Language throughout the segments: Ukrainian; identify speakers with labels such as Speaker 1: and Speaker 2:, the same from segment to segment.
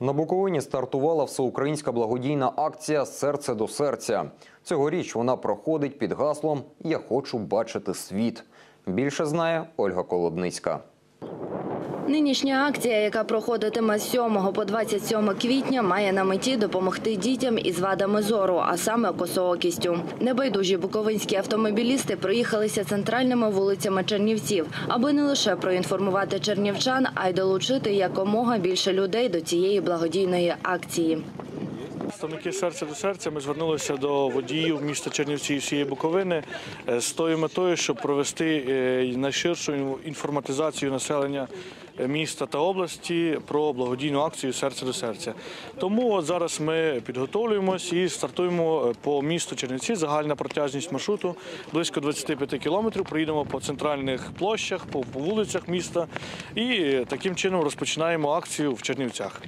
Speaker 1: На Буковині стартувала всеукраїнська благодійна акція Серце до серця. Цьогоріч вона проходить під гаслом Я хочу бачити світ. Більше знає Ольга Колодницька.
Speaker 2: Нинішня акція, яка проходитиме з 7 по 27 квітня, має на меті допомогти дітям із вадами зору, а саме косоокістю. Небайдужі буковинські автомобілісти проїхалися центральними вулицями Чернівців, аби не лише проінформувати чернівчан, а й долучити якомога більше людей до цієї благодійної акції.
Speaker 3: Представники серця до серця ми звернулися до водіїв міста Чернівці і всієї Буковини е, з тою метою, щоб провести е, найширшу інформатизацію населення е, міста та області про благодійну акцію Серце до серця. Тому от зараз ми підготовлюємось і стартуємо по місту Чернівці. Загальна протяжність маршруту близько 25 кілометрів. Проїдемо по центральних площах, по, вулицях міста і таким чином розпочинаємо акцію в Чернівцях.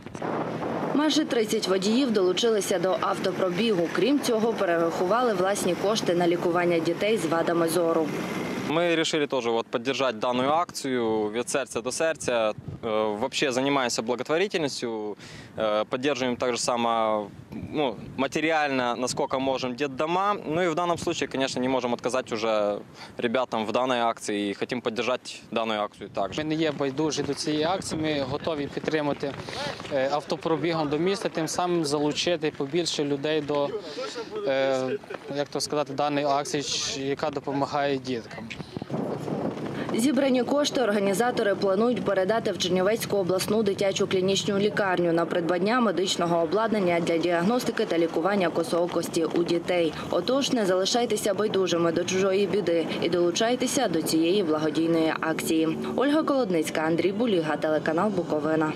Speaker 2: Майже 30 водіїв долучилися до автопробігу. Крім цього, перерахували власні кошти на лікування дітей з вадами зору.
Speaker 4: Мы решили тоже вот поддержать данную акцию «Від сердца до сердца». Э, Вообще занимаемся благотворительностью, э, поддерживаем также само ну, материально, насколько можем, детдома. Ну и в данном случае, конечно, не можем отказать уже ребятам в данной акции и хотим поддержать данную акцию также.
Speaker 5: Ми не є байдужі до цієї акції. Ми готові підтримати е, автопробігом до міста, тим самим залучити побільше людей до е, як то сказати, даної акції, ч- яка допомагає діткам.
Speaker 2: Зібрані кошти організатори планують передати в Чернівецьку обласну дитячу клінічну лікарню на придбання медичного обладнання для діагностики та лікування косоокості у дітей. Отож, не залишайтеся байдужими до чужої біди і долучайтеся до цієї благодійної акції. Ольга Колодницька, Андрій Буліга, телеканал Буковина.